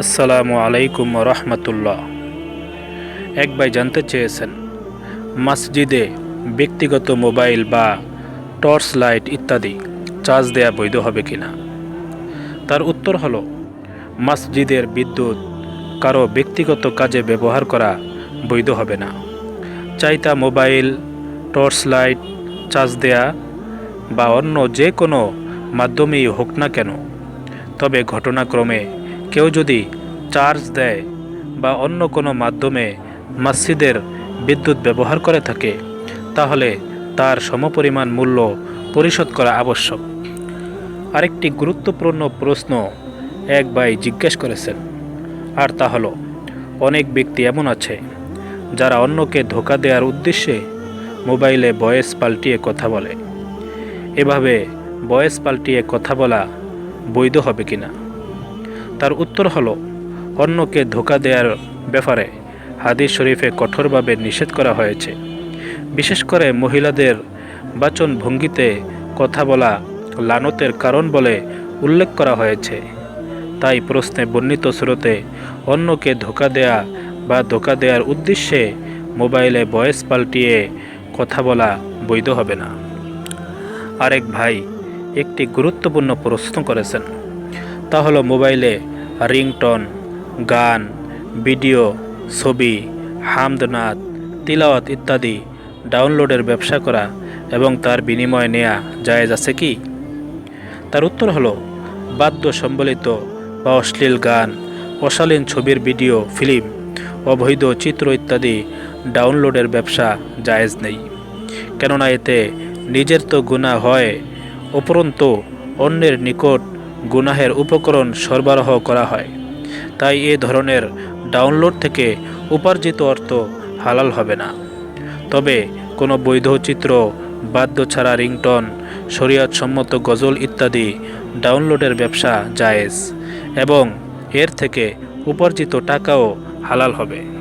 আসসালামু আলাইকুম রহমতুল্লাহ। এক ভাই জানতে চেয়েছেন, মসজিদে ব্যক্তিগত মোবাইল বা টর্চ লাইট ইত্যাদি চার্জ দেয়া বৈধ হবে কিনা? তার উত্তর হল, মসজিদের বিদ্যুৎ কারও ব্যক্তিগত কাজে ব্যবহার করা বৈধ হবে না। চাই তা মোবাইল, টর্চ লাইট, চার্জ দেয়া বা অন্য যে কোনো মাধ্যমেই হোক না কেন, তবে ঘটনাক্রমে কেউ যদি চার্জ দেয় বা অন্য কোনো মাধ্যমে মসজিদের বিদ্যুৎ ব্যবহার করে থাকে, তাহলে তার সমপরিমাণ মূল্য পরিশোধ করা আবশ্যক। আরেকটি গুরুত্বপূর্ণ প্রশ্ন এক ভাই জিজ্ঞেস করেছেন, আর তা হলো, অনেক ব্যক্তি এমন আছে যারা অন্যকে ধোকা দেওয়ার উদ্দেশ্যে মোবাইলে ভয়েস পাল্টিয়ে কথা বলে। এভাবে ভয়েস পাল্টিয়ে কথা বলা বৈধ হবে কিনা? তার উত্তর হলো, অন্যকে ধোকা দেওয়ার ব্যাপারে হাদিস শরীফে কঠোরভাবে নিষেধ করা হয়েছে। বিশেষ করে মহিলাদের বাচন ভঙ্গিতে কথা বলা লানতের কারণ বলে উল্লেখ করা হয়েছে। তাই প্রশ্নে বর্ণিত স্রোতে অন্যকে ধোকা দেয়া বা ধোকা দেওয়ার উদ্দেশ্যে মোবাইলে ভয়েস পাল্টিয়ে কথা বলা বৈধ হবে না। আরেক ভাই একটি গুরুত্বপূর্ণ প্রশ্ন করেছেন। তা হলো, মোবাইলে রিংটন, গান, ভিডিও, ছবি, হামদনাদ, তিলাওয়াত ইত্যাদি ডাউনলোডের ব্যবসা করা এবং তার বিনিময় নেয়া জায়েজ আছে কি? তার উত্তর হলো, বাদ্য সম্বলিত বা অশ্লীল গান, অশালীন ছবির ভিডিও, ফিল্ম, অবৈধ চিত্র ইত্যাদি ডাউনলোডের ব্যবসা জায়েজ নেই। কেননা এতে নিজের তো গুণা হয়, উপরন্তু অন্যের নিকট গুনাহের উপকরণ সরবরাহ করা হয়। তাই এ ধরনের ডাউনলোড থেকে উপার্জিত অর্থ হালাল হবে না। তবে কোনো বৈধ চিত্র বাদ্য ছাড়া রিংটন, শরীয়তসম্মত গজল ইত্যাদি ডাউনলোডের ব্যবসা জায়েজ এবং এর থেকে উপার্জিত টাকাও হালাল হবে।